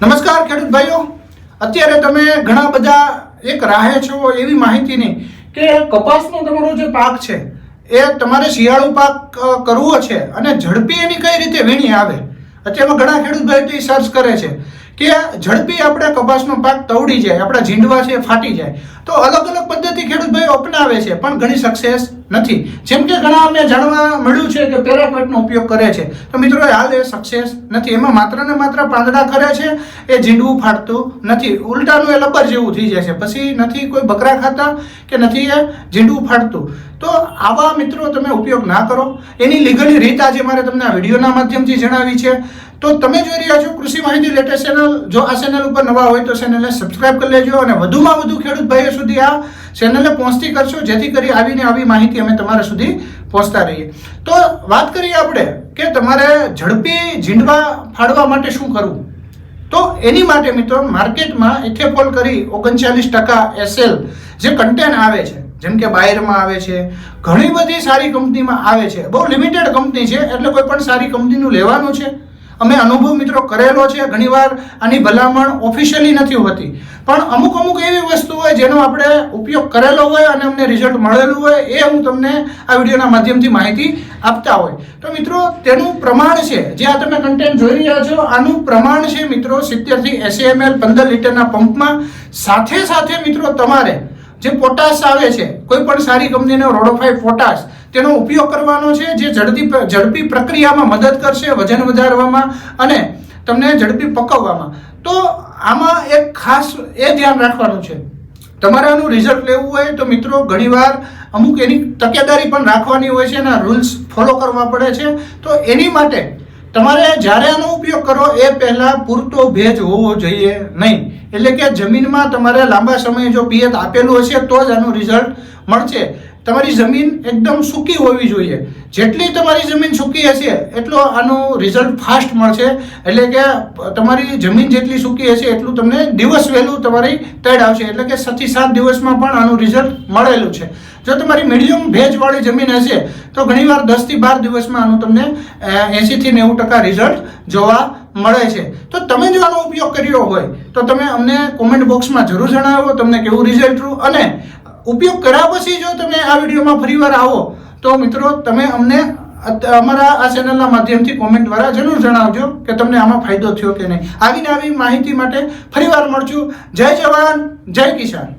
નમસ્કાર, ખેડૂત ભાઈઓ. અત્યારે તમે ઘણા બધા એક રાહે છો એવી માહિતીની કે કપાસનો તમારો જે પાક છે, એ તમારે શિયાળુ પાક કરવો છે અને ઝડપી એની કઈ રીતે વીણી આવે? અત્યારે ઘણા ખેડૂત ભાઈ સર્ચ કરે છે. કે ઝડપી આપણે કપાસનો પાક તવડી જાય, આપણા ઝીંડવા છે ફાટી જાય. તો અલગ અલગ પદ્ધતિ ખેડૂત ભાઈઓ અપનાવે છે, પણ ઘણી સક્સેસ નથી. જેમ કે ઘણા અમે જાણવા મળ્યું છે કે પેરાકોટનો ઉપયોગ કરે છે. તો મિત્રો હાલ એ સક્સેસ નથી. એમાં માત્ર ને માત્ર પાંદડા કરે છે, એ ઝીંડવું ફાટતું નથી. ઉલટાનું એ લબર જેવું થઈ જાય છે પછી નથી કોઈ બકરા ખાતા કે નથી એ ઝીંડવું ફાટતું. તો આવા મિત્રો તમે ઉપયોગ ના કરો. એની લીગલી રીત આજે મારે તમને આ વિડીયોના માધ્યમથી જણાવી છે. તો તમે જોઈ રહ્યા છો કૃષિ માહિતી લેટેસ્ટ ચેનલ જો આ ચેનલ ઉપર નવા હોય તો ચેનલને સબસ્ક્રાઇબ કરી લેજો અને વધુમાં વધુ ખેડૂત ભાઈઓ સુધી આ ચેનલને પહોંચતી કરશો, જેથી કરી આવીને આવી માહિતી અમે તમારા સુધી પહોંચતા રહીએ. તો વાત કરીએ આપણે કે તમારે ઝડપી ઝીંડવા ફાડવા માટે શું કરવું? તો એની માટે મિત્રો માર્કેટમાં ઇથેફોલ કરી ઓગણચાલીસ ટકા એસએલ જે કન્ટેન આવે છે, જેમ કે બાયરમાં આવે છે, ઘણી બધી સારી કંપનીમાં આવે છે. બહુ લિમિટેડ કંપની છે, એટલે કોઈ પણ સારી કંપનીનું લેવાનું છે. અમે અનુભવ મિત્રો કરેલો છે, ઘણીવાર આની ભલામણ ઓફિશિયલી નથી હોતી. પણ અમુક અમુક એવી વસ્તુ હોય જેનો આપણે ઉપયોગ કરેલો હોય અને અમને રિઝલ્ટ મળેલું હોય એ હું તમને આ વિડીયોના માધ્યમથી માહિતી આપતા હોય. તો મિત્રો, તેનું પ્રમાણ છે, જે આ તમે કન્ટેન્ટ જોઈ રહ્યા છો, આનું પ્રમાણ છે મિત્રો સિત્તેરથી એસી એમએલ પંદર લીટરના પંપમાં. સાથે સાથે મિત્રો તમારે જે પોટાશ આવે છે, કોઈ પણ સારી કંપનીનો રોડોફાઈ પોટાશ તેનો ઉપયોગ કરવાનો છે જે ઝડપી ઝડપી પ્રક્રિયામાં મદદ કરશે વજન વધારવામાં અને તમને ઝડપી પકવવામાં. તો આમાં એક ખાસ એ ધ્યાન રાખવાનું છે. તમારે આનું રિઝલ્ટ લેવું હોય તો મિત્રો ઘણીવાર અમુક એની તકેદારી પણ રાખવાની હોય છે એના રૂલ્સ ફોલો કરવા પડે છે. તો એની માટે તમારે જ્યારે આનો ઉપયોગ કરો એ પહેલાં પૂરતો ભેજ હોવો જોઈએ નહીં. એટલે કે જમીનમાં તમારે લાંબા સમયે જો પિયત આપેલું હશે, તો જ આનું રિઝલ્ટ મળશે. તમારી જમીન એકદમ સૂકી હોવી જોઈએ. જેટલી તમારી જમીન સૂકી હશે, એટલો આનું રિઝલ્ટ ફાસ્ટ મળશે. એટલે કે તમારી જમીન જેટલી સૂકી હશે, એટલું તમને દિવસ વહેલું તમારી તડ આવશે. એટલે કે છથી સાત દિવસમાં પણ આનું રિઝલ્ટ મળેલું છે. જો તમારી મીડિયમ ભેજવાળી જમીન હશે, તો ઘણીવાર દસથી બાર દિવસમાં આનું તમને એંશીથી નેવું ટકા રિઝલ્ટ જોવા મળે છે. તો તમે જો આનો ઉપયોગ કર્યો હોય, તો તમે અમને કોમેન્ટ બોક્સમાં જરૂર જણાવો તમને કેવું રિઝલ્ટ રહ્યું અને ઉપયોગ કર્યા પછી જો તમે આ વિડીયોમાં ફરીવાર આવો, તો મિત્રો તમે અમને અમારા આ ચેનલના માધ્યમથી કોમેન્ટ દ્વારા જરૂર જણાવજો કે તમને આમાં ફાયદો થયો કે નહીં. આવીને આવી માહિતી માટે ફરીવાર મળશું જય જવાન, જય કિસાન.